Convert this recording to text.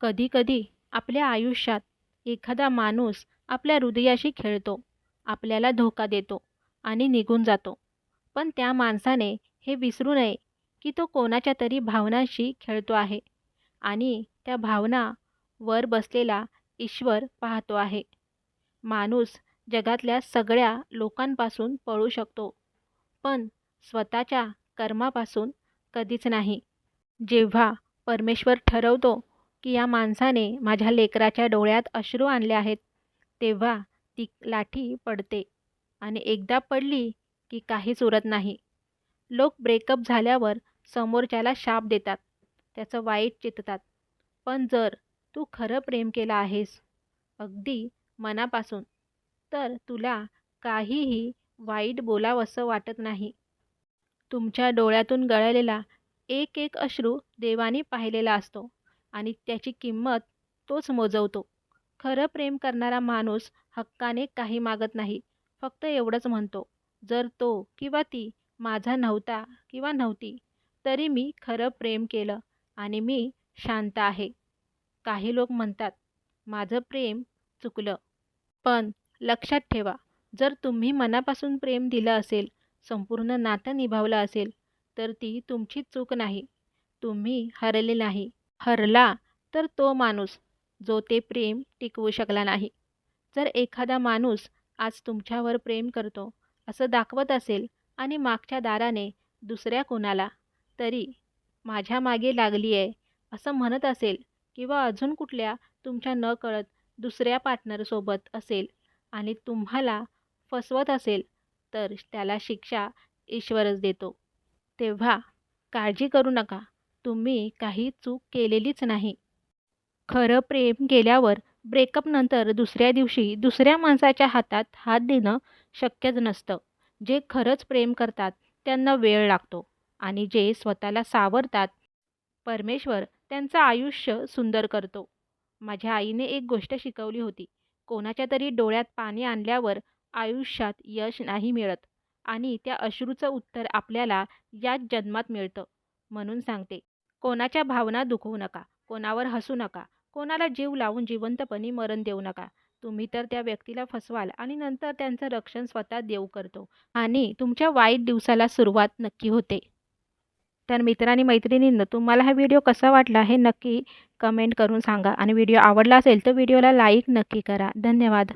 कधीकधी आपल्या आयुष्यात एखादा माणूस आपल्या हृदयाशी खेळतो, आपल्याला धोका देतो आणि निघून जातो. पण त्या माणसाने हे विसरू नये की तो कोणाच्या तरी भावनांशी खेळतो आहे आणि त्या भावना वर बसलेला ईश्वर पाहतो आहे. माणूस जगातल्या सगळ्या लोकांपासून पळू शकतो, पण स्वतःच्या कर्मापासून कधीच नाही. जेव्हा परमेश्वर ठरवतो की या माणसाने माझ्या लेकराच्या डोळ्यात अश्रू आणले आहेत, तेव्हा ती लाठी पडते आणि एकदा पडली की काहीच उरत नाही. लोक ब्रेकअप झाल्यावर समोरच्याला शाप देतात, त्याचं वाईट चिततात पण जर तू खरं प्रेम केलं आहेस, अगदी मनापासून, तर तुला काहीही वाईट बोलावंसं वाटत नाही. तुमच्या डोळ्यातून गळलेला एक एक अश्रू देवाने पाहिलेला असतो आणि त्याची किंमत तोच मोजवतो. खरं प्रेम करणारा माणूस हक्काने काही मागत नाही. फक्त एवढंच म्हणतो, जर तो किंवा ती माझा नव्हता किंवा नव्हती, तरी मी खरं प्रेम केलं आणि मी शांत आहे. काही लोक म्हणतात, माझं प्रेम चुकलं. पण लक्षात ठेवा, जर तुम्ही मनापासून प्रेम दिलं असेल, संपूर्ण नातं निभावलं असेल, तर ती तुमची चूक नाही. तुम्ही हरले नाही. हरला तर तो माणूस, जो ते प्रेम टिकवू शकला नाही. जर एखादा माणूस आज तुमच्यावर प्रेम करतो असं दाखवत असेल आणि मागच्या दाराने दुसऱ्या कुणाला तरी माझ्या मागे लागली आहे असं म्हणत असेल किंवा अजून कुठल्या तुमच्या न कळत दुसऱ्या पार्टनरसोबत असेल आणि तुम्हाला फसवत असेल, तर त्याला शिक्षा ईश्वरच देतो. तेव्हा काळजी करू नका. तुम्ही काही चूक केलेलीच नाही. खरं प्रेम गेल्यावर ब्रेकअपनंतर दुसऱ्या दिवशी दुसऱ्या माणसाच्या हातात हात देणं शक्यच नसतं. जे खरंच प्रेम करतात त्यांना वेळ लागतो आणि जे स्वतःला सावरतात, परमेश्वर त्यांचं आयुष्य सुंदर करतो. माझ्या आईने एक गोष्ट शिकवली होती, कोणाच्या तरी डोळ्यात पाणी आणल्यावर आयुष्यात यश नाही मिळत आणि त्या अश्रूचं उत्तर आपल्याला याच जन्मात मिळतं. म्हणून सांगते, कोणाच्या भावना दुखवू नका, कोणावर हसू नका, कोणाला जीव लावून जिवंतपणी मरण देऊ नका. तुम्ही तर त्या व्यक्तीला फसवाल आणि नंतर त्यांचं रक्षण स्वतः देऊ करतो आणि तुमच्या वाईट दिवसाला सुरुवात नक्की होते. तर मित्रांनी मैत्रिणींनं तुम्हाला हा व्हिडिओ कसा वाटला हे नक्की कमेंट करून सांगा आणि व्हिडिओ आवडला असेल तर व्हिडिओला लाईक नक्की करा. धन्यवाद.